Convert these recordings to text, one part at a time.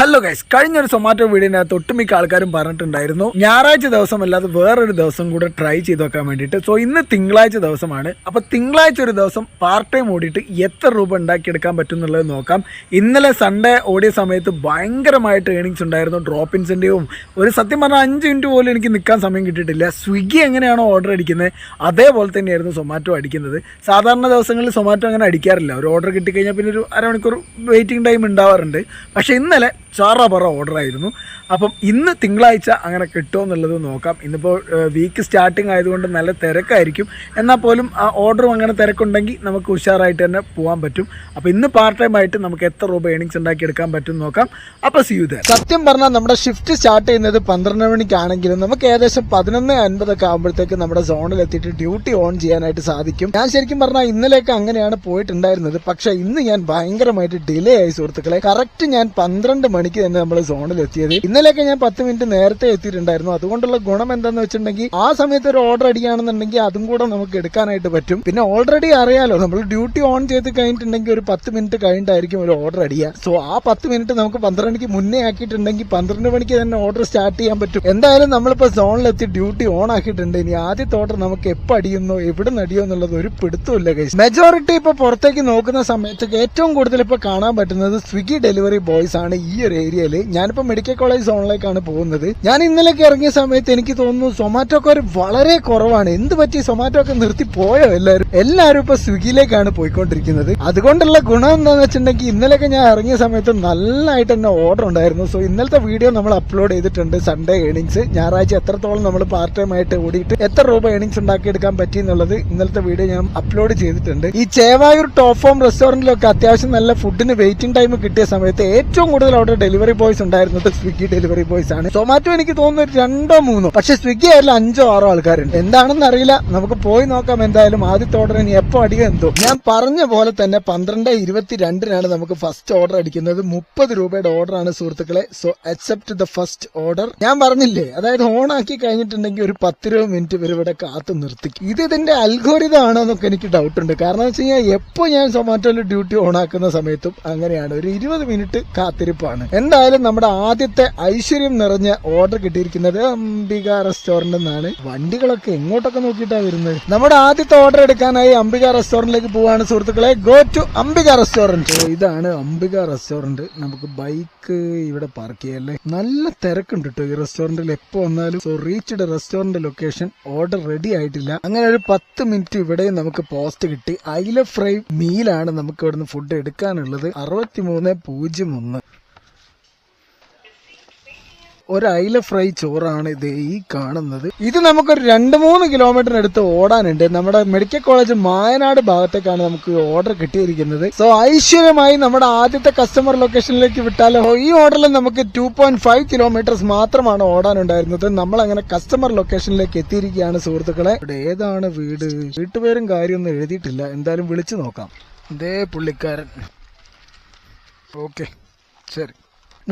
Hello guys കഴിഞ്ഞൊരു സൊമാറ്റോ വീഡിയോനകത്ത് ഒട്ടുമിക്ക ആൾക്കാരും പറഞ്ഞിട്ടുണ്ടായിരുന്നു. ഞായറാഴ്ച ദിവസം അല്ലാതെ വേറൊരു ദിവസം കൂടെ ട്രൈ ചെയ്ത് വെക്കാൻ വേണ്ടിയിട്ട്. സോ ഇന്ന് തിങ്കളാഴ്ച ദിവസമാണ്. അപ്പോൾ തിങ്കളാഴ്ച ഒരു ദിവസം പാർട്ട് ടൈം ഓടിയിട്ട് എത്ര രൂപ ഉണ്ടാക്കിയെടുക്കാൻ പറ്റും എന്നുള്ളത് നോക്കാം. ഇന്നലെ സൺഡേ ഓടിയ സമയത്ത് ഭയങ്കരമായിട്ട് ഏണിങ്സ് ഉണ്ടായിരുന്നു. ഡ്രോപ്പ് ഇൻസെന്റീവും ഒരു സത്യം പറഞ്ഞാൽ അഞ്ച് മിനിറ്റ് പോലും എനിക്ക് നിൽക്കാൻ സമയം കിട്ടിയിട്ടില്ല. സ്വിഗ്ഗി എങ്ങനെയാണോ ഓർഡർ അടിക്കുന്നത് അതേപോലെ തന്നെയായിരുന്നു സൊമാറ്റോ അടിക്കുന്നത്. സാധാരണ ദിവസങ്ങളിൽ സൊമാറ്റോ അങ്ങനെ അടിക്കാറില്ല. ഒരു ഓർഡർ കിട്ടിക്കഴിഞ്ഞാൽ പിന്നെ ഒരു അരമണിക്കൂർ വെയിറ്റിംഗ് ടൈം ഉണ്ടാവാറുണ്ട്. പക്ഷേ ഇന്നലെ ചാറ പറ ഓർഡർ ആയിരുന്നു അപ്പം ഇന്ന് തിങ്കളാഴ്ച അങ്ങനെ കിട്ടുമോ എന്നുള്ളത് നോക്കാം. ഇന്നിപ്പോൾ വീക്ക് സ്റ്റാർട്ടിങ് ആയതുകൊണ്ട് നല്ല തിരക്കായിരിക്കും. എന്നാൽ പോലും ആ ഓർഡറും അങ്ങനെ തിരക്കുണ്ടെങ്കിൽ നമുക്ക് ഉഷാറായിട്ട് തന്നെ പോകാൻ പറ്റും. അപ്പോൾ ഇന്ന് പാർട്ട് ടൈം ആയിട്ട് നമുക്ക് എത്ര രൂപ ഏണിങ്സ് ഉണ്ടാക്കി എടുക്കാൻ പറ്റും നോക്കാം. അപ്പോൾ സി യു സത്യം പറഞ്ഞാൽ നമ്മുടെ ഷിഫ്റ്റ് സ്റ്റാർട്ട് ചെയ്യുന്നത് പന്ത്രണ്ട് മണിക്കാണെങ്കിലും നമുക്ക് ഏകദേശം പതിനൊന്ന് അൻപതൊക്കെ ആകുമ്പോഴത്തേക്ക് നമ്മുടെ സോണിൽ എത്തിയിട്ട് ഡ്യൂട്ടി ഓൺ ചെയ്യാനായിട്ട് സാധിക്കും. ഞാൻ ശരിക്കും പറഞ്ഞാൽ ഇന്നലെയൊക്കെ അങ്ങനെയാണ് പോയിട്ടുണ്ടായിരുന്നത്. പക്ഷേ ഇന്ന് ഞാൻ ഭയങ്കരമായിട്ട് ഡിലേ ആയി സുഹൃത്തുക്കളെ. കറക്റ്റ് ഞാൻ പന്ത്രണ്ട് മണിക്ക് തന്നെ നമ്മൾ സോണിൽ എത്തിയത് ഇന്നലെയൊക്കെ ഞാൻ പത്ത് മിനിറ്റ് നേരത്തെ എത്തിയിട്ടുണ്ടായിരുന്നു. അതുകൊണ്ടുള്ള ഗുണം എന്താന്ന് വെച്ചിട്ടുണ്ടെങ്കിൽ ആ സമയത്ത് ഒരു ഓർഡർ അടിക്കുകയാണെന്നുണ്ടെങ്കിൽ അതും കൂടെ നമുക്ക് എടുക്കാനായിട്ട് പറ്റും. പിന്നെ ഓൾറെഡി അറിയാലോ നമ്മൾ ഡ്യൂട്ടി ഓൺ ചെയ്ത് കഴിഞ്ഞിട്ടുണ്ടെങ്കിൽ ഒരു പത്ത് മിനിറ്റ് കഴിഞ്ഞിട്ടായിരിക്കും ഒരു ഓർഡർ അടിക്കുക. സോ ആ പത്ത് മിനിറ്റ് നമുക്ക് പന്ത്രണ്ട് മണിക്ക് മുന്നേ ആക്കിയിട്ടുണ്ടെങ്കിൽ പന്ത്രണ്ട് മണിക്ക് തന്നെ ഓർഡർ സ്റ്റാർട്ട് ചെയ്യാൻ പറ്റും. എന്തായാലും നമ്മളിപ്പോൾ സോണിലെത്തി ഡ്യൂട്ടി ഓൺ ആക്കിയിട്ടുണ്ട്. ഇനി ആദ്യത്തെ ഓർഡർ നമുക്ക് എപ്പോൾ അടിയുന്നോ എവിടെ നടിയോ എന്നുള്ളത് ഒരു പിടുത്തമില്ല കഴിച്ചു മെജോറിറ്റി ഇപ്പൊ പുറത്തേക്ക് നോക്കുന്ന സമയത്ത് ഏറ്റവും കൂടുതൽ ഇപ്പൊ കാണാൻ പറ്റുന്നത് സ്വിഗ്ഗി ഡെലിവറി ബോയ്സ് ആണ് ഈ ഒരു ഏരിയയിൽ ഞാനിപ്പോ മെഡിക്കൽ കോളേജ് സോണിലേക്കാണ് പോകുന്നത്. ഞാൻ ഇന്നലെയൊക്കെ ഇറങ്ങിയ സമയത്ത് എനിക്ക് തോന്നുന്നു സൊമാറ്റോക്കാർ വളരെ കുറവാണ്. എന്ത് പറ്റി? സൊമാറ്റോ ഒക്കെ നിർത്തി പോയോ എല്ലാവരും? എല്ലാവരും ഇപ്പൊ സ്വിഗ്ഗിയിലേക്കാണ് പോയിക്കൊണ്ടിരിക്കുന്നത്. അതുകൊണ്ടുള്ള ഗുണം എന്താണെന്ന് വെച്ചിട്ടുണ്ടെങ്കിൽ ഇന്നലെയൊക്കെ ഞാൻ ഇറങ്ങിയ സമയത്ത് നല്ലതായിട്ട് തന്നെ ഓർഡർ ഉണ്ടായിരുന്നു. സോ ഇന്നലത്തെ വീഡിയോ നമ്മൾ അപ്ലോഡ് ചെയ്തിട്ടുണ്ട് സൺഡേ ഏണിങ്സ് ഞായറാഴ്ച എത്രത്തോളം നമ്മൾ പാർട്ട് ടൈം ആയിട്ട് ഓടിയിട്ട് എത്ര രൂപ ഏണിങ്സ് ഉണ്ടാക്കിയെടുക്കാൻ പറ്റി എന്നുള്ളത് ഇന്നലത്തെ വീഡിയോ ഞാൻ അപ്ലോഡ് ചെയ്തിട്ടുണ്ട്. ഈ ചേവായൂർ ടോപ്പ് ഫോം റെസ്റ്റോറന്റിലൊക്കെ അത്യാവശ്യം നല്ല ഫുഡിന് വെയിറ്റിംഗ് ടൈം കിട്ടിയ സമയത്ത് ഏറ്റവും കൂടുതൽ അവിടെ ഡെലിവറി ബോയ്സ് ഉണ്ടായിരുന്നത് സ്വിഗ്ഗി ഡെലിവറി ബോയ്സ് ആണ്. സൊമാറ്റോ എനിക്ക് തോന്നുന്നു രണ്ടോ മൂന്നോ. പക്ഷെ സ്വിഗ്ഗി ആയാലും അഞ്ചോ ആറോ ആൾക്കാരുണ്ട്. എന്താണെന്ന് അറിയില്ല. നമുക്ക് പോയി നോക്കാം എന്തായാലും ആദ്യത്തെ ഓർഡർ ഇനി എപ്പോ അടിക്കുക എന്തോ. ഞാൻ പറഞ്ഞ പോലെ തന്നെ പന്ത്രണ്ട് ഇരുപത്തിരണ്ടിനാണ് നമുക്ക് ഫസ്റ്റ് ഓർഡർ അടിക്കുന്നത്. മുപ്പത് രൂപയുടെ ഓർഡർ ആണ് സുഹൃത്തുക്കളെ. So accept the first order ഞാൻ പറഞ്ഞില്ലേ? അതായത് ഓൺ ആക്കി കഴിഞ്ഞിട്ടുണ്ടെങ്കിൽ ഒരു പത്തിരുപത് മിനിറ്റ് വരെ ഇവിടെ കാത്തു നിർത്തിക്കും. ഇത് ഇതിന്റെ അൽഗോരിതം ആണോ എന്നൊക്കെ എനിക്ക് ഡൗട്ട് ഉണ്ട്. കാരണം വെച്ച് കഴിഞ്ഞാൽ എപ്പോ ഞാൻ സൊമാറ്റോയിൽ ഡ്യൂട്ടി ഓൺ ആക്കുന്ന സമയത്തും അങ്ങനെയാണ്. ഒരു ഇരുപത് മിനിറ്റ് കാത്തിരിപ്പാണ്. എന്തായാലും നമ്മുടെ ആദ്യത്തെ ഐശ്വര്യം നിറഞ്ഞ ഓർഡർ കിട്ടിയിരിക്കുന്നത് അംബിക റെസ്റ്റോറന്റ് എന്നാണ് വണ്ടികളൊക്കെ എങ്ങോട്ടൊക്കെ നോക്കിയിട്ടാണ് വരുന്നത്? നമ്മുടെ ആദ്യത്തെ ഓർഡർ എടുക്കാനായി അംബിക റെസ്റ്റോറന്റിലേക്ക് പോവാണ് സുഹൃത്തുക്കളെ. ഗോ ടു അംബിക റെസ്റ്റോറന്റ് ഇതാണ് അംബിക റെസ്റ്റോറന്റ് നമുക്ക് ബൈക്ക് ഇവിടെ പാർക്ക് ചെയ്യല്ലേ നല്ല തിരക്കുണ്ട് കേട്ടോ ഈ റെസ്റ്റോറന്റിൽ എപ്പോ വന്നാലും? So reached restaurant location order ready ആയിട്ടില്ല. അങ്ങനെ ഒരു പത്ത് മിനിറ്റ് ഇവിടെ നമുക്ക് പോസ്റ്റ് കിട്ടി. ഐല ഫ്രൈ മീലാണ് നമുക്ക് ഇവിടുന്ന് ഫുഡ് എടുക്കാനുള്ളത്. അറുപത്തിമൂന്ന് പൂജ്യം ഒന്ന്. ഒരു ഫ്രൈ ചോറാണ് ഇത് ഈ കാണുന്നത്. ഇത് നമുക്കൊരു രണ്ട് മൂന്ന് കിലോമീറ്ററിനടുത്ത് ഓടാനുണ്ട്. നമ്മുടെ മെഡിക്കൽ കോളേജ് മായനാട് ഭാഗത്തേക്കാണ് നമുക്ക് ഓർഡർ കിട്ടിയിരിക്കുന്നത്. സോ ഐശ്വര്യമായി നമ്മുടെ ആദ്യത്തെ കസ്റ്റമർ ലൊക്കേഷനിലേക്ക് വിട്ടാലോ ഈ ഓർഡറിൽ നമുക്ക് ടു പോയിന്റ് ഫൈവ് കിലോമീറ്റേഴ്സ് മാത്രമാണ് ഓടാനുണ്ടായിരുന്നത്. നമ്മൾ അങ്ങനെ കസ്റ്റമർ ലൊക്കേഷനിലേക്ക് എത്തിയിരിക്കുകയാണ് സുഹൃത്തുക്കളെ. ഇവിടെ ഏതാണ് വീട്? വീട്ടുപേരും കാര്യമൊന്നും എഴുതിയിട്ടില്ല. എന്തായാലും വിളിച്ചു നോക്കാം. ഇതേ പുള്ളിക്കാരൻ. ഓക്കെ ശരി.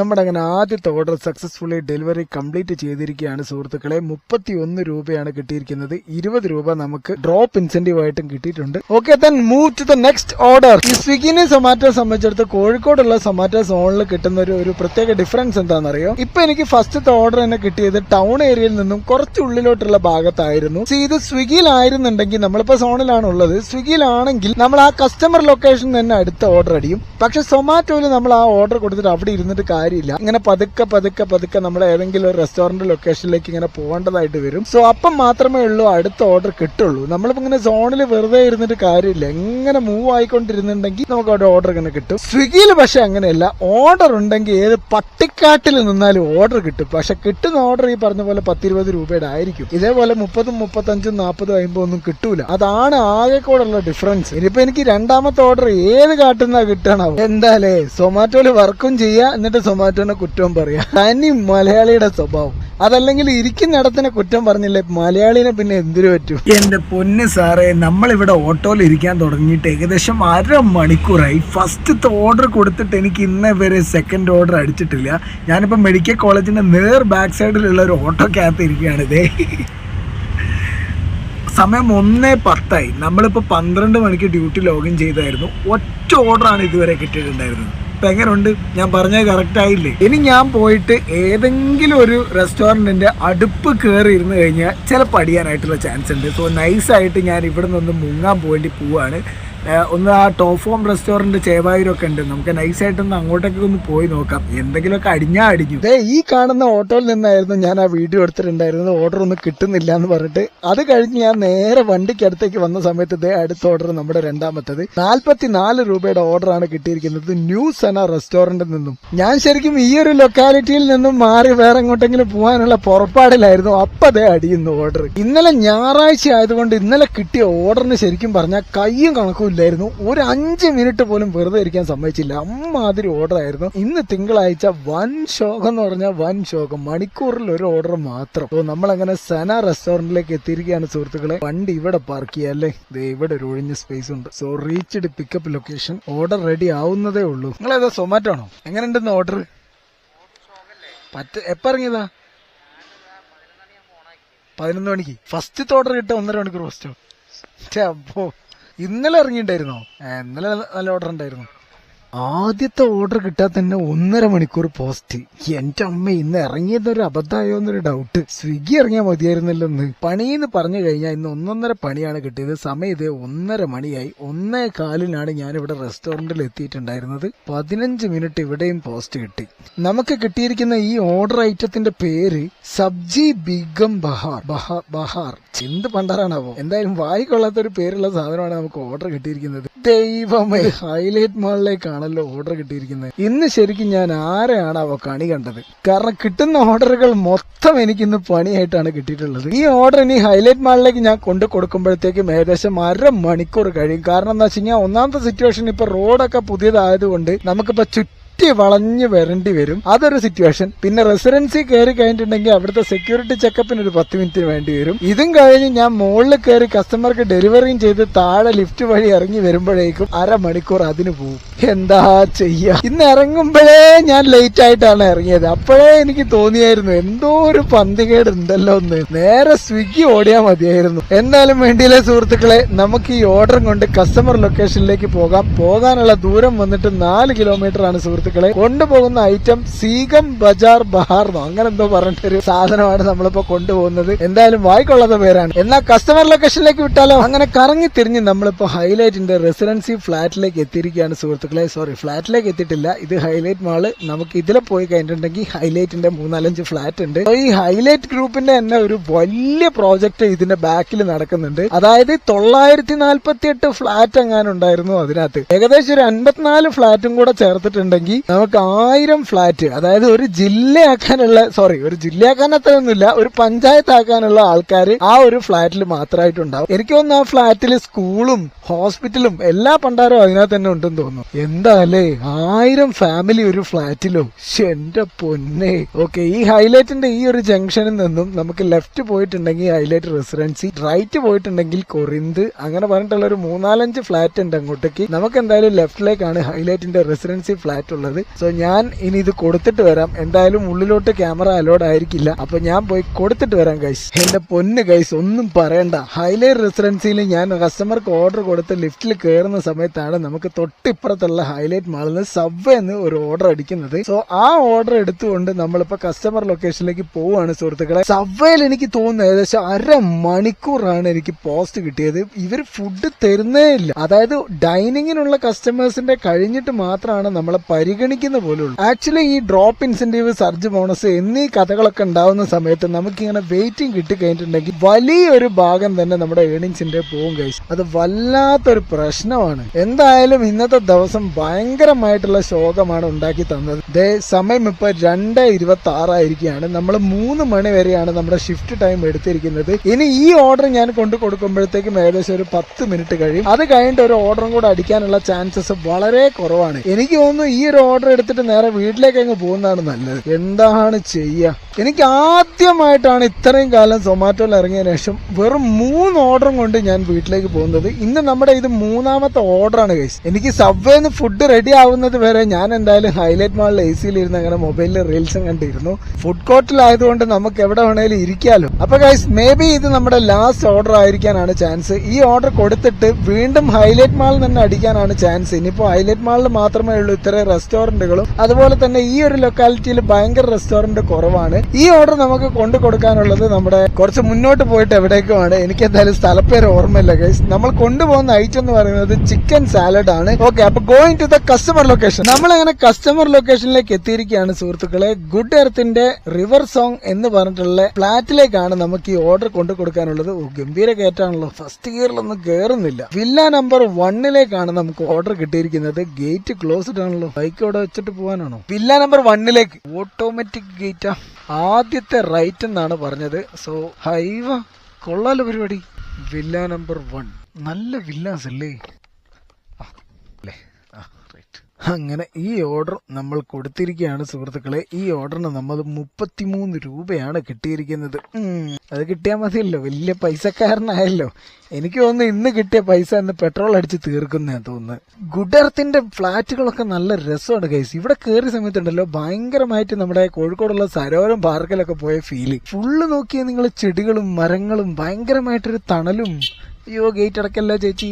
നമ്മുടെ അങ്ങനെ ആദ്യത്തെ ഓർഡർ സക്സസ്ഫുള്ളി ഡെലിവറി കംപ്ലീറ്റ് ചെയ്തിരിക്കുകയാണ് സുഹൃത്തുക്കളെ. മുപ്പത്തി ഒന്ന് രൂപയാണ് കിട്ടിയിരിക്കുന്നത്. ഇരുപത് രൂപ നമുക്ക് ഡ്രോപ്പ് ഇൻസെന്റീവ് ആയിട്ടും കിട്ടിയിട്ടുണ്ട്. Okay then move to the next order ഈ സ്വിഗ്ഗിനെ സൊമാറ്റോ സംബന്ധിച്ചിടത്ത് കോഴിക്കോടുള്ള സൊമാറ്റോ സോണിൽ കിട്ടുന്ന ഒരു ഒരു പ്രത്യേക ഡിഫറൻസ് എന്താണെന്നറിയോ? ഇപ്പൊ എനിക്ക് ഫസ്റ്റത്തെ ഓർഡർ തന്നെ കിട്ടിയത് ടൗൺ ഏരിയയിൽ നിന്നും കുറച്ച് ഉള്ളിലോട്ടുള്ള ഭാഗത്തായിരുന്നു. ഇത് സ്വിഗ്ഗിയിലായിരുന്നുണ്ടെങ്കിൽ നമ്മളിപ്പോ സോണിലാണ് ഉള്ളത് സ്വിഗ്ഗിയിലാണെങ്കിൽ നമ്മൾ ആ കസ്റ്റമർ ലൊക്കേഷൻ തന്നെ അടുത്ത ഓർഡർ അടിയും. പക്ഷെ സൊമാറ്റോയിൽ നമ്മൾ ആ ഓർഡർ കൊടുത്തിട്ട് അവിടെ ഇരുന്നിട്ട് കാര്യമില്ല. ഇങ്ങനെ പതുക്കെ പതുക്കെ പതുക്കെ നമ്മൾ ഏതെങ്കിലും ഒരു റെസ്റ്റോറന്റ് ലൊക്കേഷനിലേക്ക് ഇങ്ങനെ പോകേണ്ടതായിട്ട് വരും. സോ അപ്പം മാത്രമേ ഉള്ളൂ അടുത്ത ഓർഡർ കിട്ടുള്ളൂ. നമ്മളിപ്പോ ഇങ്ങനെ സോണിൽ വെറുതെ ഇരുന്നിട്ട് കാര്യമില്ല. എങ്ങനെ മൂവ് ആയിക്കൊണ്ടിരുന്നുണ്ടെങ്കിൽ നമുക്ക് അവിടെ ഓർഡർ ഇങ്ങനെ കിട്ടും. സ്വിഗ്ഗിയിൽ പക്ഷെ അങ്ങനെയല്ല. ഓർഡർ ഉണ്ടെങ്കിൽ ഏത് പട്ടിക്കാട്ടിൽ നിന്നാലും ഓർഡർ കിട്ടും. പക്ഷെ കിട്ടുന്ന ഓർഡർ ഈ പറഞ്ഞ പോലെ പത്തിരുപത് രൂപയുടെ ആയിരിക്കും. ഇതേപോലെ മുപ്പതും മുപ്പത്തഞ്ചും നാൽപ്പതും അമ്പതും ഒന്നും കിട്ടൂല. അതാണ് ആകെ കൂടെയുള്ള ഡിഫറൻസ് ഇനിയിപ്പോ എനിക്ക് രണ്ടാമത്തെ ഓർഡർ ഏത് കാട്ടുന്ന കിട്ടണം എന്താലേ സൊമാറ്റോയിൽ വർക്കും ചെയ്യാ. എന്നിട്ട് സൊമാറ്റോനെ കുറ്റം പറയാ. തനി മലയാളിയുടെ സ്വഭാവം. അതല്ലെങ്കിൽ ഇരിക്കുന്നിടത്തിനെ കുറ്റം പറഞ്ഞില്ലേ? മലയാളിനെ പിന്നെ എന്തിനു പറ്റും? എന്റെ പൊന്ന് സാറേ നമ്മൾ ഇവിടെ ഓട്ടോയിൽ ഇരിക്കാൻ തുടങ്ങിയിട്ട് ഏകദേശം അര മണിക്കൂറായി ഫസ്റ്റത്തെ ഓർഡർ കൊടുത്തിട്ട് എനിക്ക് ഇന്ന വരെ സെക്കൻഡ് ഓർഡർ അടിച്ചിട്ടില്ല. ഞാനിപ്പോൾ മെഡിക്കൽ കോളേജിന്റെ നേർ ബാക്ക് സൈഡിലുള്ള ഒരു ഓട്ടോക്കകത്ത് ഇരിക്കുകയാണ് ഇതേ സമയം ഒന്നേ പത്തായി. നമ്മളിപ്പോൾ പന്ത്രണ്ട് മണിക്ക് ഡ്യൂട്ടി ലോഗിൻ ചെയ്തായിരുന്നു. ഒറ്റ ഓർഡറാണ് ഇതുവരെ കിട്ടിയിട്ടുണ്ടായിരുന്നത്. ഇപ്പൊ എങ്ങനെയുണ്ട് ഞാൻ പറഞ്ഞത് കറക്റ്റ് ആയില്ലേ? ഇനി ഞാൻ പോയിട്ട് ഏതെങ്കിലും ഒരു റെസ്റ്റോറന്റിന്റെ അടുപ്പ് കയറി ഇരുന്ന് കഴിഞ്ഞാൽ ചിലപ്പോൾ അടിയാനായിട്ടുള്ള ചാൻസ് ഉണ്ട്. സോ നൈസായിട്ട് ഞാൻ ഇവിടെ നിന്ന് മുങ്ങാൻ പോവേണ്ടി പോവാണ്. ഒന്ന് ആ ടോപ്പ് ഫോം റെസ്റ്റോറന്റ് ചേവായൂരൊക്കെ ഉണ്ട്. നമുക്ക് നൈസായിട്ടൊന്ന് അങ്ങോട്ടൊക്കെ ഒന്ന് പോയി നോക്കാം. എന്തെങ്കിലുമൊക്കെ അടിഞ്ഞാ അടിഞ്ഞു. ദേ ഈ കാണുന്ന ഓട്ടോയിൽ നിന്നായിരുന്നു ഞാൻ ആ വീഡിയോ എടുത്തിട്ടുണ്ടായിരുന്നത്. ഓർഡർ ഒന്നും കിട്ടുന്നില്ല എന്ന് പറഞ്ഞിട്ട്. അത് കഴിഞ്ഞ് ഞാൻ നേരെ വണ്ടിക്ക് അടുത്തേക്ക് വന്ന സമയത്ത് ഇതേ അടുത്ത ഓർഡർ നമ്മുടെ രണ്ടാമത്തത്. നാൽപ്പത്തി നാല് രൂപയുടെ ഓർഡറാണ് കിട്ടിയിരിക്കുന്നത് ന്യൂ സന റെസ്റ്റോറന്റിൽ നിന്നും. ഞാൻ ശരിക്കും ഈ ഒരു ലൊക്കാലിറ്റിയിൽ നിന്നും മാറി വേറെ എങ്ങോട്ടെങ്കിലും പോകാനുള്ള പുറപ്പാടിലായിരുന്നു. അപ്പൊ ദേ അടിയുന്നു ഓർഡർ ഇന്നലെ ഞായറാഴ്ച ആയതുകൊണ്ട് ഇന്നലെ കിട്ടിയ ഓർഡറിന് ശരിക്കും പറഞ്ഞാൽ കയ്യും കണക്കും ഇല്ലായിരുന്നു. ഒരു അഞ്ച് മിനിറ്റ് പോലും വെറുതെ ഇരിക്കാൻ സമ്മതിച്ചില്ല. അമ്മാതിരി ഓർഡർ ആയിരുന്നു. ഇന്ന് തിങ്കളാഴ്ച വൻ ശോകം എന്ന് പറഞ്ഞാൽ വൻ ശോകം. മണിക്കൂറിൽ ഒരു ഓർഡർ മാത്രം. നമ്മൾ അങ്ങനെ സന റെസ്റ്റോറന്റിലേക്ക് എത്തിയിരിക്കുകയാണ് സുഹൃത്തുക്കളെ. വണ്ടി ഇവിടെ പാർക്ക് ചെയ്യാം അല്ലേ? ദേ ഇവിടെ ഒരു ഒഴിഞ്ഞ സ്പേസ് ഉണ്ട്. So reached pickup location order ready ആവുന്നതേ ഉള്ളൂ. നിങ്ങൾ ഏതാ സൊമാറ്റോ ആണോ? എങ്ങനെയുണ്ടെന്ന് ഓർഡർ പറ്റ എപ്പ ഇറങ്ങിയതാ? പതിനൊന്ന് മണിക്ക്. ഫസ്റ്റ് ഓർഡർ കിട്ട ഒന്നര മണിക്കൂർ ഫസ്റ്റോ അപ്പോ ഇന്നലെ ഇറങ്ങിയിട്ടുണ്ടായിരുന്നോ? ഇന്നലെ നല്ല ഓർഡർ ഉണ്ടായിരുന്നു. ആദ്യത്തെ ഓർഡർ കിട്ടാൻ തന്നെ ഒന്നര മണിക്കൂർ പോസ്റ്റ് എന്റെ അമ്മ ഇന്ന് ഇറങ്ങിയതൊരു അബദ്ധമായോ എന്നൊരു ഡൗട്ട് സ്വിഗ്ഗി ഇറങ്ങിയാൽ മതിയായിരുന്നല്ലോ ഇന്ന് പണിന്ന് പറഞ്ഞു കഴിഞ്ഞാൽ ഇന്ന് ഒന്നൊന്നര പണിയാണ് കിട്ടിയത്. സമയം ഇത് ഒന്നര മണിയായി. ഒന്നേ കാലിനാണ് ഞാൻ ഇവിടെ റെസ്റ്റോറന്റിൽ എത്തിയിട്ടുണ്ടായിരുന്നത്. പതിനഞ്ച് മിനിറ്റ് ഇവിടെയും പോസ്റ്റ് കിട്ടി. നമുക്ക് കിട്ടിയിരിക്കുന്ന ഈ ഓർഡർ ഐറ്റത്തിന്റെ പേര് സബ്ജി ബിഗം ബഹാർ. ബഹാർ എന്ത് പണ്ടാറാണാവോ? എന്തായാലും വായിക്കൊള്ളാത്ത ഒരു പേരുള്ള സാധനമാണ് നമുക്ക് ഓർഡർ കിട്ടിയിരിക്കുന്നത്. ദൈവമേ ഹൈലൈറ്റ് മാളിലേക്കാണല്ലോ ഓർഡർ കിട്ടിയിരിക്കുന്നത്. ഇന്ന് ശരിക്കും ഞാൻ ആരെയാണ് അവ കണി കണ്ടത്? കാരണം കിട്ടുന്ന ഓർഡറുകൾ മൊത്തം എനിക്ക് ഇന്ന് പണിയായിട്ടാണ് കിട്ടിയിട്ടുള്ളത്. ഈ ഓർഡർ ഇനി ഹൈലൈറ്റ് മാളിലേക്ക് ഞാൻ കൊണ്ടു കൊടുക്കുമ്പോഴത്തേക്കും ഏകദേശം അര മണിക്കൂർ കഴിയും. കാരണം എന്താ വെച്ച് കഴിഞ്ഞാൽ ഒന്നാമത്തെ സിറ്റുവേഷൻ ഇപ്പൊ റോഡൊക്കെ പുതിയതായതുകൊണ്ട് നമുക്കിപ്പോ ചുറ്റും ചുറ്റി വളഞ്ഞു വരേണ്ടി വരും. അതൊരു സിറ്റുവേഷൻ പിന്നെ റെസിഡൻസി കയറി കഴിഞ്ഞിട്ടുണ്ടെങ്കിൽ അവിടുത്തെ സെക്യൂരിറ്റി ചെക്കപ്പിന് ഒരു പത്ത് മിനിറ്റ് വേണ്ടി വരും. ഇതും കഴിഞ്ഞ് ഞാൻ മുകളിൽ കയറി കസ്റ്റമർക്ക് ഡെലിവറിയും ചെയ്ത് താഴെ ലിഫ്റ്റ് വഴി ഇറങ്ങി വരുമ്പോഴേക്കും അരമണിക്കൂർ അതിന് പോകും എന്താ ചെയ്യാ? ഇന്ന് ഇറങ്ങുമ്പോഴേ ഞാൻ ലേറ്റ് ആയിട്ടാണ് ഇറങ്ങിയത്. അപ്പോഴേ എനിക്ക് തോന്നിയായിരുന്നു എന്തോ ഒരു പന്തികേട് ഉണ്ടല്ലോ എന്ന്. നേരെ സ്വിഗ്ഗി ഓടിയാൽ മതിയായിരുന്നു. എന്നാലും വേണ്ടിയില്ലേ സുഹൃത്തുക്കളെ നമുക്ക് ഈ ഓർഡർ കൊണ്ട് കസ്റ്റമർ ലൊക്കേഷനിലേക്ക് പോകാം. പോകാനുള്ള ദൂരം വന്നിട്ട് നാല് കിലോമീറ്റർ ആണ് സുഹൃത്തുക്കളെ കൊണ്ടുപോകുന്ന ഐറ്റം സീഗം ബജാർ ബഹാർന്നോ അങ്ങനെ എന്തോ പറഞ്ഞിട്ട് ഒരു സാധനമാണ് നമ്മളിപ്പോ കൊണ്ടുപോകുന്നത്. എന്തായാലും വായിക്കൊള്ളാത്ത പേരാണ് എന്നാൽ കസ്റ്റമർ ലൊക്കേഷനിലേക്ക് വിട്ടാലോ? അങ്ങനെ കറങ്ങി തിരിഞ്ഞ് നമ്മളിപ്പോ ഹൈലൈറ്റിന്റെ റെസിഡൻസി ഫ്ലാറ്റിലേക്ക് എത്തിയിരിക്കുകയാണ് സുഹൃത്തുക്കളെ. സോറി ഫ്ലാറ്റിലേക്ക് എത്തിയിട്ടില്ല. ഇത് ഹൈലൈറ്റ് മാൾ നമുക്ക് ഇതിലെ പോയി കഴിഞ്ഞിട്ടുണ്ടെങ്കിൽ ഹൈലൈറ്റിന്റെ മൂന്നാലഞ്ച് ഫ്ലാറ്റ് ഉണ്ട്. ഈ ഹൈലൈറ്റ് ഗ്രൂപ്പിന്റെ തന്നെ ഒരു വലിയ പ്രോജക്റ്റ് ഇതിന്റെ ബാക്കിൽ നടക്കുന്നുണ്ട്. അതായത് തൊള്ളായിരത്തി നാൽപ്പത്തി എട്ട് ഫ്ലാറ്റ് എങ്ങാനും ഉണ്ടായിരുന്നു അതിനകത്ത്. ഏകദേശം ഒരു അൻപത്തിനാല് ഫ്ലാറ്റും കൂടെ ചേർത്തിട്ടുണ്ടെങ്കിൽ നമുക്ക് ആയിരം ഫ്ലാറ്റ് അതായത് ഒരു ജില്ലയാക്കാനുള്ള സോറി ഒരു ജില്ലയാക്കാൻ അത്രയൊന്നുമില്ല ഒരു പഞ്ചായത്ത് ആക്കാനുള്ള ആൾക്കാർ ആ ഒരു ഫ്ലാറ്റിൽ മാത്രമായിട്ടുണ്ടാവും. എനിക്ക് തോന്നുന്നു ആ ഫ്ലാറ്റിൽ സ്കൂളും ഹോസ്പിറ്റലും എല്ലാ പണ്ടാരും അതിനകത്ത് തന്നെ ഉണ്ടെന്ന് തോന്നുന്നു. എന്താ അല്ലേ ആയിരം ഫാമിലി ഒരു ഫ്ലാറ്റിലോ? എന്റെ പൊന്നെ. ഓക്കെ ഈ ഹൈലൈറ്റിന്റെ ഈ ഒരു ജംഗ്ഷനിൽ നിന്നും നമുക്ക് ലെഫ്റ്റ് പോയിട്ടുണ്ടെങ്കിൽ ഹൈലൈറ്റ് റെസിഡൻസി റൈറ്റ് പോയിട്ടുണ്ടെങ്കിൽ കൊറിന്ത് അങ്ങനെ പറഞ്ഞിട്ടുള്ള ഒരു മൂന്നാലഞ്ച് ഫ്ലാറ്റ് ഉണ്ട് അങ്ങോട്ടേക്ക്. നമുക്ക് എന്തായാലും ലെഫ്റ്റിലേക്കാണ് ഹൈലൈറ്റിന്റെ റെസിഡൻസി ഫ്ലാറ്റ് ഉള്ളത്. സോ ഞാൻ ഇനി ഇത് കൊടുത്തിട്ട് വരാം. എന്തായാലും ഉള്ളിലോട്ട് ക്യാമറ അലോഡ് ആയിരിക്കില്ല. അപ്പൊ ഞാൻ പോയി കൊടുത്തിട്ട് വരാം ഗൈസ് എന്റെ പൊന്ന് ഗൈസ് ഒന്നും പറയണ്ട. ഹൈലൈറ്റ് റെസിഡൻസിയിൽ ഞാൻ കസ്റ്റമർക്ക് ഓർഡർ കൊടുത്ത് ലിഫ്റ്റിൽ കയറുന്ന സമയത്താണ് നമുക്ക് തൊട്ടിപ്പുറത്തുള്ള ഹൈലൈറ്റ് മാളിൽ നിന്ന് സബ്വേ എന്ന് ഒരു ഓർഡർ അടിക്കുന്നത്. സോ ആ ഓർഡർ എടുത്തുകൊണ്ട് നമ്മളിപ്പോ കസ്റ്റമർ ലൊക്കേഷനിലേക്ക് പോവുകയാണ് സുഹൃത്തുക്കളെ. സബ്വേയിൽ എനിക്ക് തോന്നുന്നത് ഏകദേശം അര മണിക്കൂറാണ് എനിക്ക് പോസ്റ്റ് കിട്ടിയത്. ഇവർ ഫുഡ് തരുന്നേ ഇല്ല. അതായത് ഡൈനിങ്ങിനുള്ള കസ്റ്റമേഴ്സിന്റെ കഴിഞ്ഞിട്ട് മാത്രമാണ് നമ്മളെ പരിഗണിക്കുന്ന പോലുള്ളൂ ആക്ച്വലി ഈ ഡ്രോപ്പ് ഇൻസെന്റീവ് സർജ് ബോണസ് എന്നീ കഥകളൊക്കെ ഉണ്ടാവുന്ന സമയത്ത് നമുക്കിങ്ങനെ വെയിറ്റിംഗ് കിട്ടി കഴിഞ്ഞിട്ടുണ്ടെങ്കിൽ വലിയൊരു ഭാഗം തന്നെ നമ്മുടെ ഏണിങ്സിന്റെ പോകും കഴിച്ചു അത് വല്ലാത്തൊരു പ്രശ്നമാണ്. എന്തായാലും ഇന്നത്തെ ദിവസം ഭയങ്കരമായിട്ടുള്ള ശോകമാണ് ഉണ്ടാക്കി തന്നത്. ദേ സമയം ഇപ്പൊ രണ്ട് ഇരുപത്തി ആറായിരിക്കുകയാണ് നമ്മൾ മൂന്ന് മണി വരെയാണ് നമ്മുടെ ഷിഫ്റ്റ് ടൈം എടുത്തിരിക്കുന്നത്. ഇനി ഈ ഓർഡർ ഞാൻ കൊണ്ടു കൊടുക്കുമ്പോഴത്തേക്കും ഏകദേശം ഒരു പത്ത് മിനിറ്റ് കഴിയും. അത് കഴിഞ്ഞിട്ട് ഒരു ഓർഡറും കൂടെ അടിക്കാനുള്ള ചാൻസസ് വളരെ കുറവാണ്. എനിക്ക് തോന്നുന്നു ഈ ഒരു ഓർഡർ എടുത്തിട്ട് നേരെ വീട്ടിലേക്ക് അങ്ങ് പോകുന്നതാണ് നല്ലത്. എന്താണ് ചെയ്യുക എനിക്ക് ആദ്യമായിട്ടാണ് ഇത്രയും കാലം സൊമാറ്റോയിൽ ഇറങ്ങിയ ശേഷം വെറും മൂന്ന് ഓർഡറും കൊണ്ട് ഞാൻ വീട്ടിലേക്ക് പോകുന്നത്. ഇന്ന് നമ്മുടെ ഇത് മൂന്നാമത്തെ ഓർഡറാണ് കേസ് എനിക്ക് സബ്വേന്ന് ഫുഡ് റെഡി ആവുന്നത് വരെ ഞാൻ എന്തായാലും ഹൈലൈറ്റ് മാളിൽ എ സിയിൽ ഇരുന്ന് അങ്ങനെ മൊബൈലിൽ റീൽസും കണ്ടിരുന്നു. ഫുഡ് കോർട്ടിലായതുകൊണ്ട് നമുക്ക് എവിടെ വേണേലും ഇരിക്കാലോ. അപ്പൊ ഗൈസ് മേ ബി ഇത് നമ്മുടെ ലാസ്റ്റ് ഓർഡർ ആയിരിക്കാനാണ് ചാൻസ് ഈ ഓർഡർ കൊടുത്തിട്ട് വീണ്ടും ഹൈലൈറ്റ് മാളിൽ തന്നെ അടിക്കാനാണ് ചാൻസ് ഇനിയിപ്പോ ഹൈലൈറ്റ് മാളിൽ മാത്രമേ ഉള്ളൂ. ഇത്രയും റെസ്റ്റോറന്റ് റെസ്റ്റോറന്റുകളും അതുപോലെ തന്നെ ഈ ഒരു ലൊക്കാലിറ്റിയിൽ ഭയങ്കര റെസ്റ്റോറന്റ് കുറവാണ്. ഈ ഓർഡർ നമുക്ക് കൊണ്ടു കൊടുക്കാനുള്ളത് നമ്മുടെ കുറച്ച് മുന്നോട്ട് പോയിട്ട് എവിടേക്കുമാണ്? എനിക്ക് എന്തായാലും സ്ഥലപ്പേര് ഓർമ്മയില്ല ഗൈസ് നമ്മൾ കൊണ്ടുപോകുന്ന ഐറ്റം എന്ന് പറയുന്നത് ചിക്കൻ സാലഡ് ആണ്. ഓക്കെ അപ്പൊ going to the customer location നമ്മൾ അങ്ങനെ കസ്റ്റമർ ലൊക്കേഷനിലേക്ക് എത്തിയിരിക്കുകയാണ് സുഹൃത്തുക്കളെ. ഗുഡ് എർത്തിന്റെ റിവർ സോങ് എന്ന് പറഞ്ഞിട്ടുള്ള ഫ്ലാറ്റിലേക്കാണ് നമുക്ക് ഈ ഓർഡർ കൊണ്ടു കൊടുക്കാനുള്ളത്. ഗംഭീര കയറ്റാണല്ലോ ഫസ്റ്റ് ഗിയറിലൊന്നും കയറുന്നില്ല വില്ല നമ്പർ വണ്ണിലേക്കാണ് നമുക്ക് ഓർഡർ കിട്ടിയിരിക്കുന്നത്. ഗേറ്റ് ക്ലോസ്ഡ് ആണല്ലോ. ബൈക്ക് അവിടെ വെച്ചിട്ട് പോകാനാണോ? പില്ല നമ്പർ വണ്ണിലേക്ക്. ഓട്ടോമാറ്റിക് ഗേറ്റാ. ആദ്യത്തെ റൈറ്റ് എന്നാണ് പറഞ്ഞത്. സോ ഹൈവ കൊള്ളാലോ പരിപാടി. Villa number one. നല്ല വില്ലാസ് അല്ലേ അങ്ങനെ ഈ ഓർഡർ നമ്മൾ കൊടുത്തിരിക്കുകയാണ് സുഹൃത്തുക്കളെ. ഈ ഓർഡറിന് നമ്മൾ മുപ്പത്തിമൂന്ന് രൂപയാണ് കിട്ടിയിരിക്കുന്നത്. അത് കിട്ടിയാൽ മതിയല്ലോ. വലിയ പൈസക്കാരനായല്ലോ. എനിക്ക് തോന്നുന്നു ഇന്ന് കിട്ടിയ പൈസ ഇന്ന് പെട്രോൾ അടിച്ച് തീർക്കുന്നേ തോന്നുന്നു ഗുഡർത്തിന്റെ ഫ്ലാറ്റുകളൊക്കെ നല്ല രസമാണ് കൈസ് ഇവിടെ കയറിയ സമയത്തുണ്ടല്ലോ ഭയങ്കരമായിട്ട് നമ്മുടെ കോഴിക്കോടുള്ള സരോവരം പാർക്കിലൊക്കെ പോയ ഫീൽ ഫുള്ള് നോക്കിയാൽ നിങ്ങൾ ചെടികളും മരങ്ങളും ഭയങ്കരമായിട്ടൊരു തണലും അയ്യോ ഗേറ്റ് അടക്കല്ല ചേച്ചി?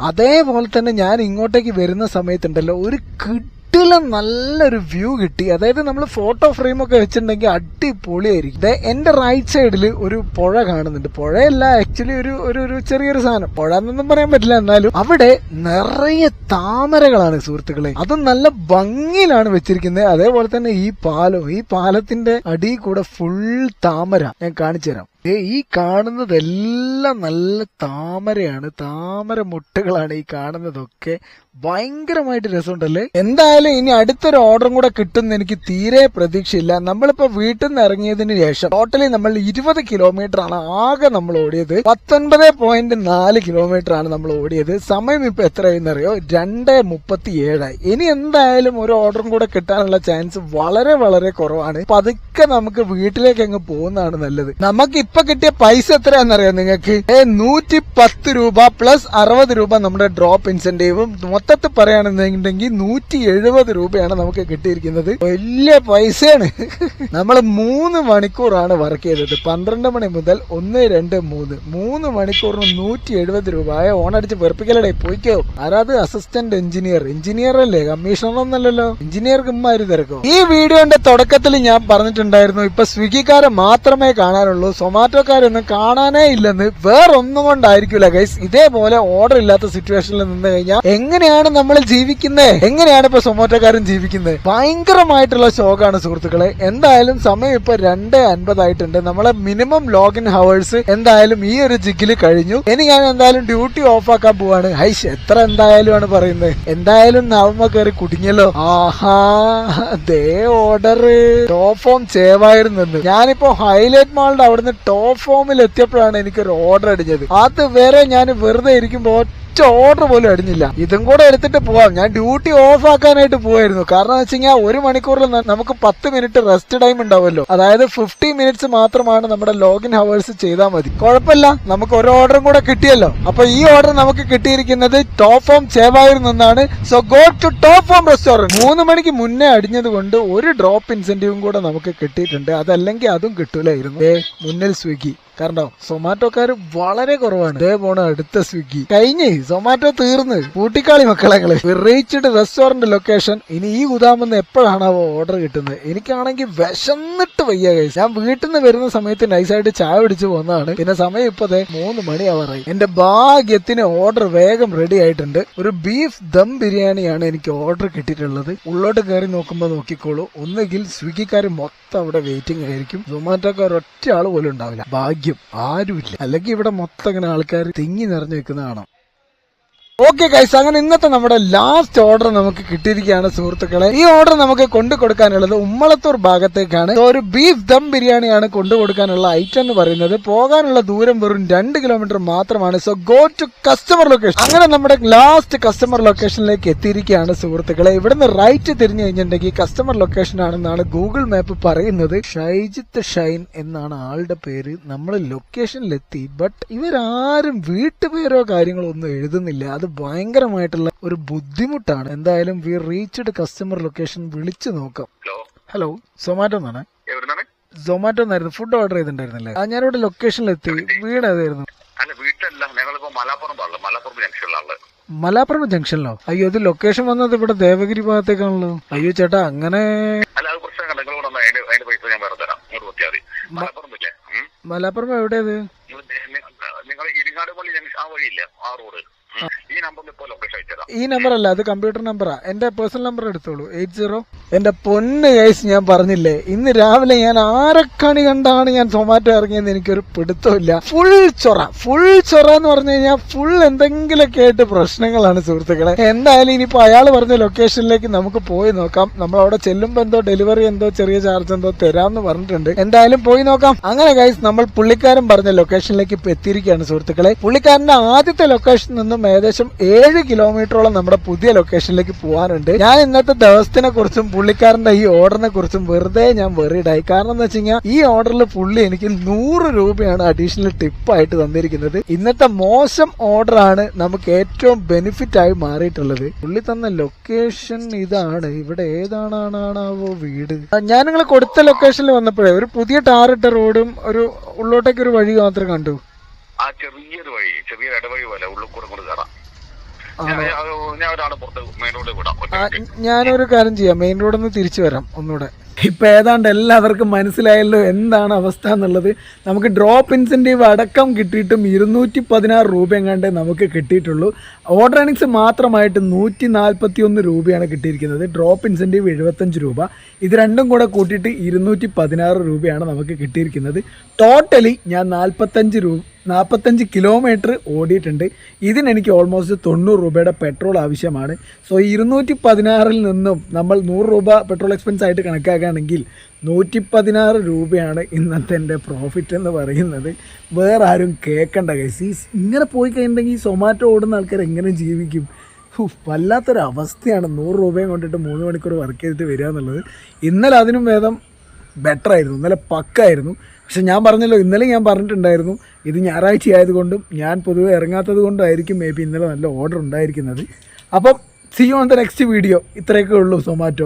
അതേപോലെ തന്നെ ഞാൻ ഇങ്ങോട്ടേക്ക് വരുന്ന സമയത്തുണ്ടല്ലോ ഒരു കിട്ടില നല്ലൊരു വ്യൂ കിട്ടി. അതായത് നമ്മൾ ഫോട്ടോ ഫ്രെയിം ഒക്കെ വെച്ചിട്ടുണ്ടെങ്കിൽ അടിപൊളിയായിരിക്കും. എന്റെ റൈറ്റ് സൈഡിൽ ഒരു പുഴ കാണുന്നുണ്ട്. പുഴയല്ല ആക്ച്വലി ഒരു ഒരു ഒരു ചെറിയൊരു സാധനം. പുഴ എന്നൊന്നും പറയാൻ പറ്റില്ല എന്നാലും. അവിടെ നിറയെ താമരകളാണ് സുഹൃത്തുക്കളെ. അത് നല്ല ഭംഗിയിലാണ് വെച്ചിരിക്കുന്നത്. അതേപോലെ തന്നെ ഈ പാലം ഈ പാലത്തിന്റെ അടിയിൽ കൂടെ ഫുൾ താമര. ഞാൻ കാണിച്ചു തരാം ഈ കാണുന്നതെല്ലാം നല്ല താമരയാണ്. താമര മുട്ടകളാണ് ഈ കാണുന്നതൊക്കെ. ഭയങ്കരമായിട്ട് രസമുണ്ടല്ലേ? എന്തായാലും ഇനി അടുത്തൊരു ഓർഡറും കൂടെ കിട്ടുന്ന എനിക്ക് തീരെ പ്രതീക്ഷയില്ല. നമ്മളിപ്പോ വീട്ടിൽ നിന്ന് ഇറങ്ങിയതിന് ശേഷം ടോട്ടലി നമ്മൾ ഇരുപത് കിലോമീറ്റർ ആണ് ആകെ നമ്മൾ ഓടിയത്. പത്തൊൻപത് പോയിന്റ് നാല് കിലോമീറ്റർ ആണ് നമ്മൾ ഓടിയത്. സമയം ഇപ്പൊ എത്രയായെന്ന് അറിയോ രണ്ട് മുപ്പത്തി ഏഴായി ഇനി എന്തായാലും ഒരു ഓർഡറും കൂടെ കിട്ടാനുള്ള ചാൻസ് വളരെ വളരെ കുറവാണ്. പതുക്കെ നമുക്ക് വീട്ടിലേക്ക് അങ്ങ് പോകുന്നതാണ് നല്ലത്. നമുക്ക് ഇപ്പൊ കിട്ടിയ പൈസ എത്രയാണെന്നറിയോ നിങ്ങൾക്ക്? നൂറ്റി പത്ത് രൂപ പ്ലസ് അറുപത് രൂപ നമ്മുടെ ഡ്രോപ്പ് ഇൻസെന്റീവും മൊത്തത്തിൽ പറയുകയാണെന്നുണ്ടെങ്കിൽ നൂറ്റി എഴുപത് രൂപയാണ് നമുക്ക് കിട്ടിയിരിക്കുന്നത്. വലിയ പൈസയാണ്. നമ്മൾ മൂന്ന് മണിക്കൂറാണ് വർക്ക് ചെയ്തത്. പന്ത്രണ്ട് മണി മുതൽ ഒന്ന് രണ്ട് മൂന്ന്. മൂന്ന് മണിക്കൂറിന് നൂറ്റി എഴുപത് രൂപ ഓണടിച്ച് വെറുപ്പിക്കലടേ പോയിക്കോ. ആരാത്? അസിസ്റ്റന്റ് എഞ്ചിനീയർ എഞ്ചിനീയർ അല്ലേ? കമ്മീഷണർ ഒന്നല്ലല്ലോ എഞ്ചിനീയർക്ക് ഇമ്മാരി തിരക്കോ. ഈ വീഡിയോന്റെ തുടക്കത്തിൽ ഞാൻ പറഞ്ഞിട്ടുണ്ടായിരുന്നു ഇപ്പൊ സ്വിഗ്ഗിക്കാരെ മാത്രമേ കാണാനുള്ളൂ. സൊമാറ്റോക്കാരൊന്നും കാണാനേ ഇല്ലെന്ന് വേറൊന്നും കൊണ്ടായിരിക്കില്ല ഗൈസ് ഇതേപോലെ ഓർഡർ ഇല്ലാത്ത സിറ്റുവേഷനിൽ നിന്ന് കഴിഞ്ഞാൽ എങ്ങനെയാണ് നമ്മൾ ജീവിക്കുന്നത് എങ്ങനെയാണ് ഇപ്പൊ സൊമാറ്റോക്കാരൻ ജീവിക്കുന്നത് ഭയങ്കരമായിട്ടുള്ള ഷോക്കാണ് സുഹൃത്തുക്കളെ. എന്തായാലും സമയം ഇപ്പൊ രണ്ട് അൻപതായിട്ടുണ്ട്. നമ്മളെ മിനിമം ലോഗിൻ ഹവേഴ്സ് എന്തായാലും ഈ ഒരു ജിഗിൽ കഴിഞ്ഞു. ഇനി ഞാൻ എന്തായാലും ഡ്യൂട്ടി ഓഫ് ആക്കാൻ പോവാണ്. ഹൈഷ് എത്ര എന്തായാലും ആണ് പറയുന്നത് എന്തായാലും നവമ കയറി കുടുങ്ങിയല്ലോ. ആഹാ ദേ ഓർഡർ ടോപ്പ് ഫോം ചേവായിരുന്നു ഞാനിപ്പോ ഹൈലൈറ്റ് മാളിന്റെ അവിടുന്ന് ടോപ്പ് ഫോമിൽ എത്തിയപ്പോഴാണ് എനിക്കൊരു ഓർഡർ അടിഞ്ഞത്. അത് വരെ ഞാൻ വെറുതെ ഇരിക്കുമ്പോ ഒറ്റ ഓർഡർ പോലും അടിഞ്ഞില്ല ഇതും കൂടെ എടുത്തിട്ട് പോവാം. ഞാൻ ഡ്യൂട്ടി ഓഫ് ആക്കാനായിട്ട് പോവായിരുന്നു. കാരണം വെച്ച് കഴിഞ്ഞാൽ ഒരു മണിക്കൂറിൽ നമുക്ക് പത്ത് മിനിറ്റ് റെസ്റ്റ് ടൈം ഉണ്ടാവുമല്ലോ. അതായത് ഫിഫ്റ്റി മിനിറ്റ്സ് മാത്രമാണ് നമ്മുടെ ലോഗിൻ ഹവേഴ്സ് ചെയ്താൽ മതി. കുഴപ്പമില്ല. നമുക്ക് ഒരു ഓർഡറും കൂടെ കിട്ടിയല്ലോ. അപ്പൊ ഈ ഓർഡർ നമുക്ക് കിട്ടിയിരിക്കുന്നത് ടോപ്പ് ഫോം ചേവായൂർ നിന്നാണ്. So go to Top Form restaurant മൂന്ന് മണിക്ക് മുന്നേ അടിഞ്ഞത് കൊണ്ട് ഒരു ഡ്രോപ്പ് ഇൻസെന്റീവും കൂടെ നമുക്ക് കിട്ടിയിട്ടുണ്ട്. അതല്ലെങ്കിൽ അതും കിട്ടൂലായിരുന്നു. മുന്നിൽ സ്വിഗ്ഗി. കാരണം സൊമാറ്റോക്കാർ വളരെ കുറവാണ്. ഇതേ പോണ അടുത്ത സ്വിഗ്ഗി. കഴിഞ്ഞ് സൊമാറ്റോ തീർന്ന്. കൂട്ടിക്കാളി മക്കളെ റീച്ച്ഡ് റെസ്റ്റോറന്റ് ലൊക്കേഷൻ ഇനി ഈ ഗുദാമെന്ന് എപ്പോഴാണാവോ ഓർഡർ കിട്ടുന്നത്? എനിക്കാണെങ്കിൽ വിശന്നിട്ട് വയ്യ കഴിച്ചു ഞാൻ വീട്ടിൽ നിന്ന് വരുന്ന സമയത്ത് നൈസായിട്ട് ചായ പിടിച്ച് പോകുന്നതാണ് പിന്നെ സമയം ഇപ്പതേ മൂന്ന് മണിയാവാറായി. എന്റെ ഭാഗ്യത്തിന് ഓർഡർ വേഗം റെഡി ആയിട്ടുണ്ട്. ഒരു ബീഫ് ദം ബിരിയാണിയാണ് എനിക്ക് ഓർഡർ കിട്ടിയിട്ടുള്ളത്. ഉള്ളോട്ട് കയറി നോക്കുമ്പോൾ നോക്കിക്കോളൂ. ഒന്നുകിൽ സ്വിഗ്ഗിക്കാർ മൊത്തം അവിടെ വെയിറ്റിംഗ് ആയിരിക്കും. സൊമാറ്റോക്കാർ ഒറ്റ ആൾ പോലും ഉണ്ടാവില്ല. ഭാഗ്യം ആരുമില്ല. അല്ലെങ്കിൽ ഇവിടെ മൊത്തം ഇങ്ങനെ ആൾക്കാർ തിങ്ങി നിറഞ്ഞു വെക്കുന്ന കാണാം. ഓക്കെ ഗൈസ് അങ്ങനെ ഇന്നത്തെ നമ്മുടെ ലാസ്റ്റ് ഓർഡർ നമുക്ക് കിട്ടിയിരിക്കുകയാണ് സുഹൃത്തുക്കളെ. ഈ ഓർഡർ നമുക്ക് കൊണ്ടു കൊടുക്കാനുള്ളത് ഉമ്മളത്തൂർ ഭാഗത്തേക്കാണ്. ഒരു ബീഫ് ദം ബിരിയാണിയാണ് കൊണ്ടു കൊടുക്കാനുള്ള ഐറ്റം എന്ന് പറയുന്നത്. പോകാനുള്ള ദൂരം വെറും രണ്ട് കിലോമീറ്റർ മാത്രമാണ്. So go to customer location അങ്ങനെ നമ്മുടെ ലാസ്റ്റ് കസ്റ്റമർ ലൊക്കേഷനിലേക്ക് എത്തിയിരിക്കുകയാണ് സുഹൃത്തുക്കളെ. ഇവിടുന്ന് റൈറ്റ് തിരിഞ്ഞു കഴിഞ്ഞിട്ടുണ്ടെങ്കിൽ കസ്റ്റമർ ലൊക്കേഷൻ ആണെന്നാണ് ഗൂഗിൾ മാപ്പ് പറയുന്നത്. ഷൈജിത്ത് ഷൈൻ എന്നാണ് ആളുടെ പേര്. നമ്മൾ ലൊക്കേഷനിലെത്തി ബട്ട് ഇവരാരും വീട്ടുപേരോ കാര്യങ്ങളോ ഒന്നും എഴുതുന്നില്ല. അത് ഭയങ്കരമായിട്ടുള്ള ഒരു ബുദ്ധിമുട്ടാണ്. എന്തായാലും വി റീച്ച്ഡ് കസ്റ്റമർ ലൊക്കേഷൻ വിളിച്ചു നോക്കാം. ഹലോ സൊമാറ്റോ എന്നാണ്. സൊമാറ്റോ എന്നായിരുന്നു. ഫുഡ് ഓർഡർ ചെയ്തിട്ടുണ്ടായിരുന്നില്ലേ? ആ ഞാനിവിടെ ലൊക്കേഷനിലെത്തി വീട് ഏതായിരുന്നു? മലാപ്പുറം ജംഗ്ഷനിലോ അയ്യോ ഇത് ലൊക്കേഷൻ വന്നത് ഇവിടെ ദേവഗിരി ഭാഗത്തേക്കാണല്ലോ. അയ്യോ ചേട്ടാ അങ്ങനെ? മലാപ്പുറം എവിടെയത് നിങ്ങൾ ഇരിങ്ങാട് പള്ളി ജംഗ്ഷൻ ആ വഴിയില്ല? ആ റോഡ്. ഈ നമ്പർ അല്ല അത് കമ്പ്യൂട്ടർ നമ്പറാ എന്റെ പേഴ്സണൽ നമ്പർ എടുത്തോളൂ. എയ്റ്റ് സീറോ എന്റെ പൊന്ന് കേസ് ഞാൻ പറഞ്ഞില്ലേ ഇന്ന് രാവിലെ ഞാൻ ആരക്കണി കണ്ടാണ് ഞാൻ സൊമാറ്റോ ഇറങ്ങിയെന്ന് എനിക്കൊരു പിടുത്തമില്ല. ഫുൾ ചൊറ. ഫുൾ ചൊറ എന്ന് പറഞ്ഞു കഴിഞ്ഞാൽ ഫുൾ എന്തെങ്കിലുമൊക്കെ ആയിട്ട് പ്രശ്നങ്ങളാണ് സുഹൃത്തുക്കളെ. എന്തായാലും ഇനിയിപ്പോ അയാൾ പറഞ്ഞ ലൊക്കേഷനിലേക്ക് നമുക്ക് പോയി നോക്കാം. നമ്മൾ അവിടെ ചെല്ലുമ്പോ എന്തോ ഡെലിവറി എന്തോ ചെറിയ ചാർജ് എന്തോ തരാമെന്ന് പറഞ്ഞിട്ടുണ്ട്. എന്തായാലും പോയി നോക്കാം. അങ്ങനെ ഗൈസ് നമ്മൾ പുള്ളിക്കാരൻ പറഞ്ഞ ലൊക്കേഷനിലേക്ക് ഇപ്പൊ എത്തിയിരിക്കുകയാണ് സുഹൃത്തുക്കളെ. പുള്ളിക്കാരന്റെ ആദ്യത്തെ ലൊക്കേഷൻ നിന്നും ഏകദേശം ഏഴ് കിലോമീറ്ററോളം നമ്മുടെ പുതിയ ലൊക്കേഷനിലേക്ക് പോകാനുണ്ട് ഞാൻ ഇന്നത്തെ ദിവസത്തിനെ കുറിച്ചും പുള്ളിക്കാരന്റെ ഈ ഓർഡറിനെ കുറിച്ചും വെറുതെ ഞാൻ വെറിയിടായി കാരണം എന്താ വെച്ച് കഴിഞ്ഞാൽ ഈ ഓർഡറിൽ പുള്ളി എനിക്ക് നൂറ് രൂപയാണ് അഡീഷണൽ ടിപ്പായിട്ട് തന്നിരിക്കുന്നത്. ഇന്നത്തെ മോശം ഓർഡറാണ് നമുക്ക് ഏറ്റവും ബെനിഫിറ്റ് ആയി മാറിയിട്ടുള്ളത്. പുള്ളി തന്ന ലൊക്കേഷൻ ഇതാണ്. ഇവിടെ ഏതാണാണാണാവോ വീട്. ഞാൻ നിങ്ങൾ കൊടുത്ത ലൊക്കേഷനിൽ വന്നപ്പോഴേ ഒരു പുതിയ ടാറിട്ട റോഡും ഒരു ഉള്ളോട്ടേക്ക് ഒരു വഴി മാത്രമേ കണ്ടു. ആ ചെറിയൊരു വഴി ചെറിയൊരു ഇടവഴി പോലെ ഉള്ളിൽ കൂടെ കൊണ്ട് കയറാം ഞാനൊരു കാര്യം ചെയ്യാം. മെയിൻ റോഡിൽ നിന്ന് തിരിച്ചു വരാം ഒന്നുകൂടെ ഇപ്പൊ ഏതാണ്ട് എല്ലാവർക്കും മനസ്സിലായല്ലോ എന്താണ് അവസ്ഥ എന്നുള്ളത്. നമുക്ക് ഡ്രോപ്പ് ഇൻസെന്റീവ് അടക്കം കിട്ടിയിട്ടും ഇരുന്നൂറ്റി പതിനാറ് രൂപ എങ്ങാണ്ട് നമുക്ക് കിട്ടിയിട്ടുള്ളൂ. ഓർഡർ ഏണിങ്സ് മാത്രമായിട്ട് നൂറ്റി നാൽപ്പത്തി ഒന്ന് രൂപയാണ് കിട്ടിയിരിക്കുന്നത്. ഡ്രോപ്പ് ഇൻസെന്റീവ് എഴുപത്തഞ്ച് രൂപ. ഇത് രണ്ടും കൂടെ കൂട്ടിയിട്ട് ഇരുന്നൂറ്റി പതിനാറ് രൂപയാണ് നമുക്ക് കിട്ടിയിരിക്കുന്നത്. ടോട്ടലി ഞാൻ നാൽപ്പത്തഞ്ച് രൂപ നാൽപ്പത്തഞ്ച് കിലോമീറ്റർ ഓടിയിട്ടുണ്ട്. ഇതിന് എനിക്ക് ഓൾമോസ്റ്റ് തൊണ്ണൂറ് രൂപയുടെ പെട്രോൾ ആവശ്യമാണ്. സോ ഇരുന്നൂറ്റി പതിനാറിൽ നിന്നും നമ്മൾ നൂറ് രൂപ പെട്രോൾ എക്സ്പെൻസ് ആയിട്ട് കണക്കാക്കുകയാണെങ്കിൽ നൂറ്റി പതിനാറ് രൂപയാണ് ഇന്നത്തെ എന്റെ പ്രോഫിറ്റ് എന്ന് പറയുന്നത്. വേറെ ആരും കേൾക്കണ്ട കൈസ് ഈ ഇങ്ങനെ പോയി കഴിഞ്ഞിട്ടുണ്ടെങ്കിൽ സൊമാറ്റോ ഓടുന്ന ആൾക്കാർ എങ്ങനെ ജീവിക്കും? വല്ലാത്തൊരു അവസ്ഥയാണ് നൂറ് രൂപയും കൊണ്ടിട്ട് മൂന്ന് മണിക്കൂർ വർക്ക് ചെയ്തിട്ട് വരിക എന്നുള്ളത്. ഇന്നലെ അതിനും വേദം ബെറ്റർ ആയിരുന്നു. ഇന്നലെ പക്കായിരുന്നു. പക്ഷെ ഞാൻ പറഞ്ഞല്ലോ ഇന്നലെ ഞാൻ പറഞ്ഞിട്ടുണ്ടായിരുന്നു ഇത് ഞായറാഴ്ച ആയതുകൊണ്ടും ഞാൻ പൊതുവെ ഇറങ്ങാത്തത് കൊണ്ടായിരിക്കും മേ ബി ഇന്നലെ നല്ല ഓർഡർ ഉണ്ടായിരിക്കുന്നത്. അപ്പം see you on the next video ഇത്രയൊക്കെ ഉള്ളൂ സൊമാറ്റോ